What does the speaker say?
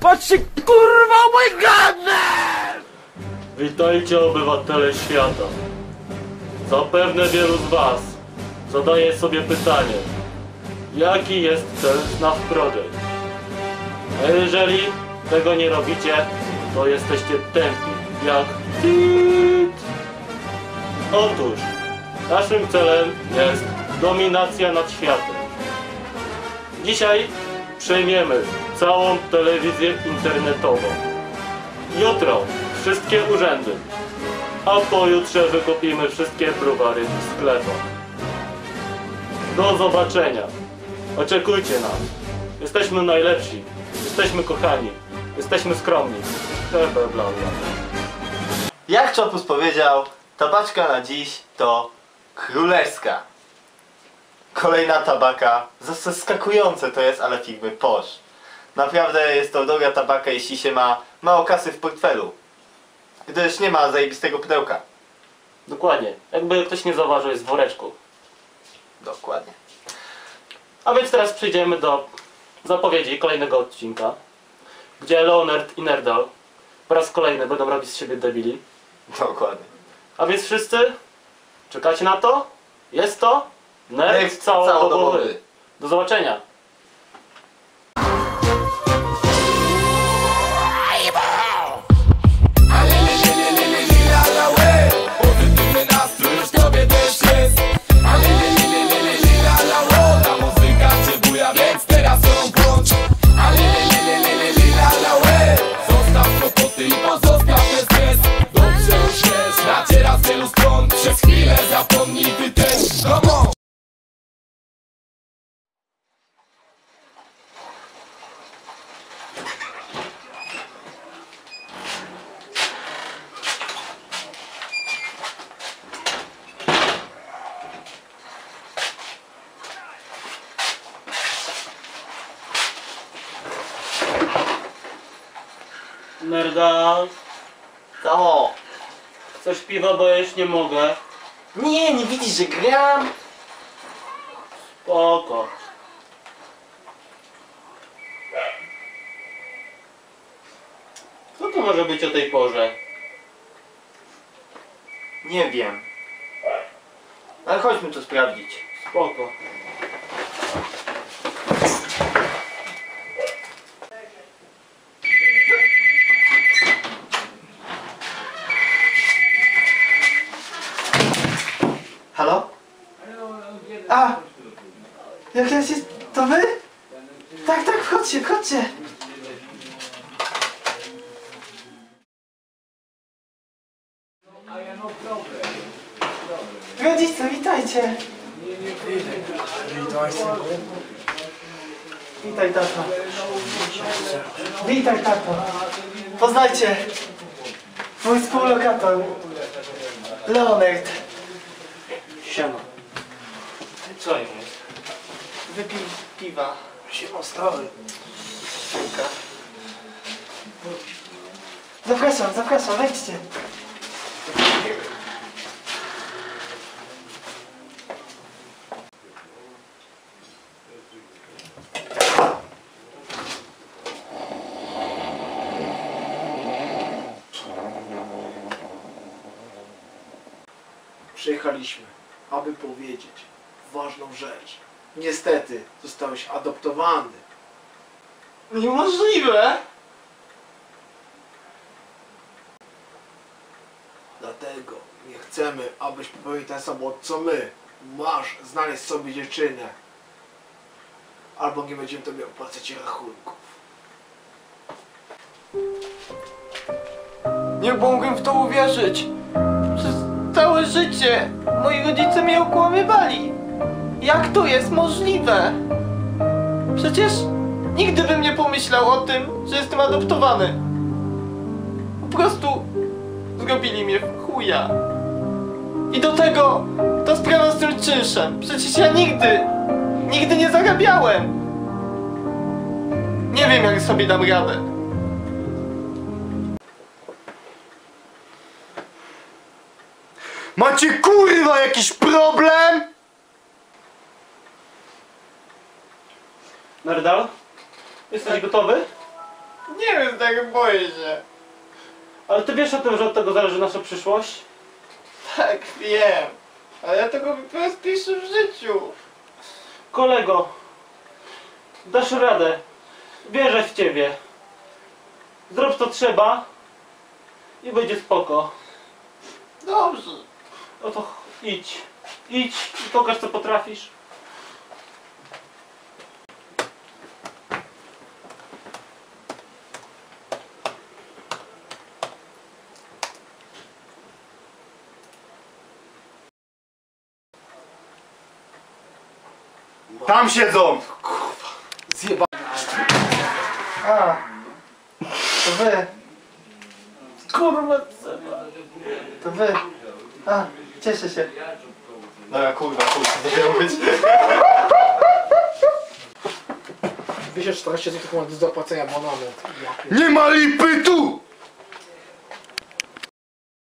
Patrzcie, kurwa, mój garnek! Witajcie obywatele świata. Zapewne wielu z Was zadaje sobie pytanie, jaki jest cel Snuff Project? A jeżeli tego nie robicie, to jesteście tępi, jak tit. Otóż, naszym celem jest dominacja nad światem. Dzisiaj przejmiemy całą telewizję internetową. Jutro wszystkie urzędy, a pojutrze wykupimy wszystkie browary w sklepach. Do zobaczenia. Oczekujcie nas. Jesteśmy najlepsi. Jesteśmy kochani. Jesteśmy skromni. Bla, bla, bla. Jak Czopus powiedział, tabaczka na dziś to królewska. Kolejna tabaka, zaskakujące to jest, ale firmy Porsche. Naprawdę jest to droga tabaka, jeśli się ma mało kasy w portfelu. Gdyż nie ma zajebistego pudełka. Dokładnie. Jakby ktoś nie zauważył, jest w woreczku. Dokładnie. A więc teraz przejdziemy do zapowiedzi kolejnego odcinka, gdzie Leonard i Nerdal po raz kolejny będą robić z siebie debili. Dokładnie. A więc wszyscy czekacie na to? Jest to Nerd Nerd całodobowy. całodobowy. Do zobaczenia. Nerdal, O! coś piwa, bo ja już nie mogę. Nie, nie widzisz, że gram? Spoko. Co to może być o tej porze? Nie wiem. Ale chodźmy to sprawdzić. Spoko. Halo? A! Jak jest. To wy? Tak, tak, wchodźcie, wchodźcie! Rodzice, witajcie! Witaj, tato. Witaj, tato. Poznajcie! Mój współlokator. Leonard. Siema. Co im jest? Wypij piwa. Siema stały. Zapraszam, zapraszam, wejdźcie. Przyjechaliśmy, aby powiedzieć ważną rzecz. Niestety, zostałeś adoptowany. Niemożliwe! Dlatego nie chcemy, abyś popełnił ten sam błąd co my. Masz znaleźć sobie dziewczynę. Albo nie będziemy tobie opłacać rachunków. Nie mogłem w to uwierzyć. Całe życie moi rodzice mnie okłamywali. Jak to jest możliwe? Przecież nigdy bym nie pomyślał o tym, że jestem adoptowany. Po prostu zrobili mnie w chuja. I do tego ta sprawa z tym czynszem. Przecież ja nigdy, nigdy nie zarabiałem. Nie wiem jak sobie dam radę. Macie kurwa jakiś problem? Nerdal? Jesteś gotowy? Nie wiem, tak boję się. Ale ty wiesz o tym, że od tego zależy nasza przyszłość? Tak, wiem. Ale ja tego po raz pierwszy w życiu. Kolego, dasz radę. Wierzę w ciebie. Zrób co trzeba i będzie spoko. Dobrze. No to idź. Idź i pokaż co potrafisz. Tam siedzą! Zjeba... A, to wy, Kurwa, to wy. A, cieszę się. Dobra, kurwa, kurwa, nie miał być. 214 zł do zapłacenia abonament. Ja Nie ma lipy tu!